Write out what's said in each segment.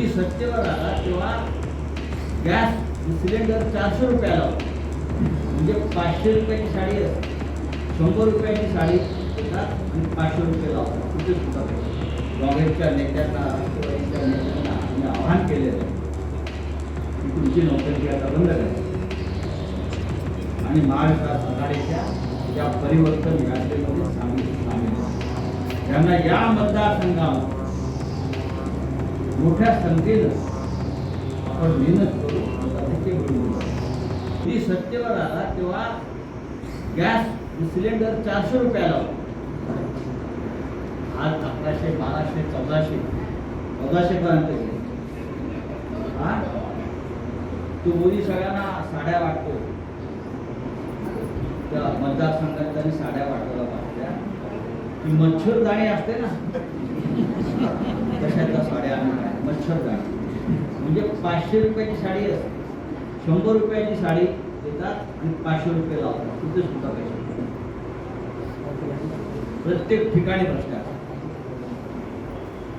मोदी सत्तेवर आला तेव्हा गॅस सिलेंडर चारशे रुपयाला होता. म्हणजे पाचशे रुपयाची साडी असते. शंभर रुपयाची साडी देतात आणि पाचशे रुपये लावतात कुठे सुद्धा काँग्रेसच्या नेत्यांना राष्ट्रवादीच्या नेत्यांना आम्ही आव्हान केलेलं आहे. की तुमची नोकरी आता बंद करा आणि महाराष्ट्रात आघाडीच्या या परिवर्तन यात्रेमध्ये सामील सामील त्यांना या मतदारसंघामध्ये मोठ्या संख्येनं आपण मेहनत करू मताधिक्य ती सत्तेवर आला तेव्हा गॅस सिलेंडर चारशे रुपयाला होता. आज अकराशे बाराशे चौदाशे चौदाशे पर्यंत हा? तो मोदी सगळ्यांना साड्या वाटतो. त्या मतदारसंघात त्यांनी साड्या वाटवल्या. पाहिजे ती मच्छरदाणी असते ना. तशातल्या साड्या आम्ही काय मच्छरदाणी म्हणजे पाचशे रुपयाची साडी असते. शंभर रुपयाची साडी देतात आणि पाचशे रुपये लावतात. तिथे सुद्धा पैसे प्रत्येक ठिकाणी भ्रष्टाचार.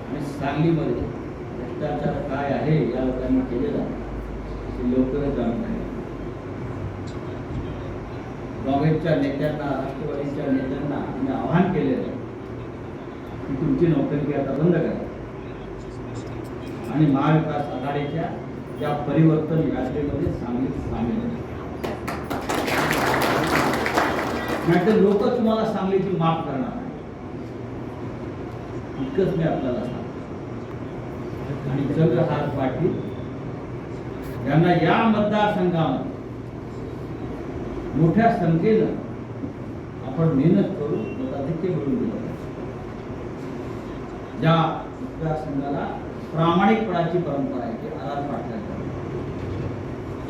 आणि सांगलीमध्ये भ्रष्टाचार काय आहे या लोकांनी केलेला ते लवकरच जाणून घ्या काँग्रेसच्या नेत्यांना राष्ट्रवादीच्या नेत्यांना आम्ही आवाहन केलेलं आहे. की तुमची नोकरी आता बंद करा. आणि महाविकास आघाडीच्या या परिवर्तन यात्रेमध्ये सामील सामील नाहीतर लोक तुम्हाला सांगलीची माफ करणार नाही इतकंच मी आपल्याला सांगतो. आणि चंद्रहार पाटील यांना या मतदारसंघामध्ये मोठ्या संख्येनं आपण मेहनत करू मताधिक्य मिळून दिलं ज्या मतदारसंघाला प्रामाणिकपणाची परंपरा आहे की आधार पाटलांच्या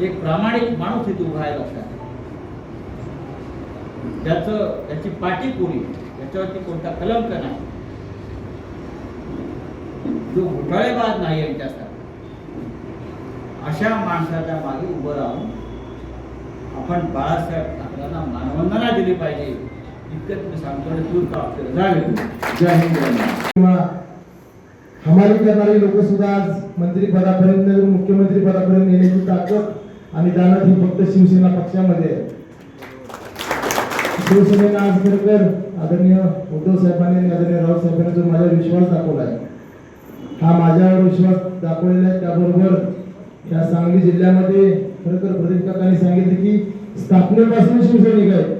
एक प्रामाणिक माणूस इथे उभा आहे लक्षात ज्याचं त्याची पाठी पुरी त्याच्यावरती कोणता कलंक नाही. जो घोटाळेबाज नाही यांच्यासाठी अशा माणसाच्या मागे उभं राहून आपण बाळासाहेब ठाकरेंना मानवंदना दिली पाहिजे. इतकंच मी सांगतो दूर का जय हिंद किंवा करणारे लोक सुद्धा आज मंत्री पदापर्यंत मुख्यमंत्री पदापर्यंत येण्याची ताकद आणि जाणत ही फक्त शिवसेना पक्षामध्ये आहे. शिवसेनेनं आज आदरणीय उद्धव साहेबांनी आणि आदरणीय राऊत साहेबांनी जो माझ्यावर विश्वास दाखवला आहे हा माझ्यावर विश्वास दाखवलेला आहे. त्याबरोबर या सांगली जिल्ह्यामध्ये खरं तर प्रदीप काकांनी सांगितले की स्थापनेपासून शिवसैनिक आहे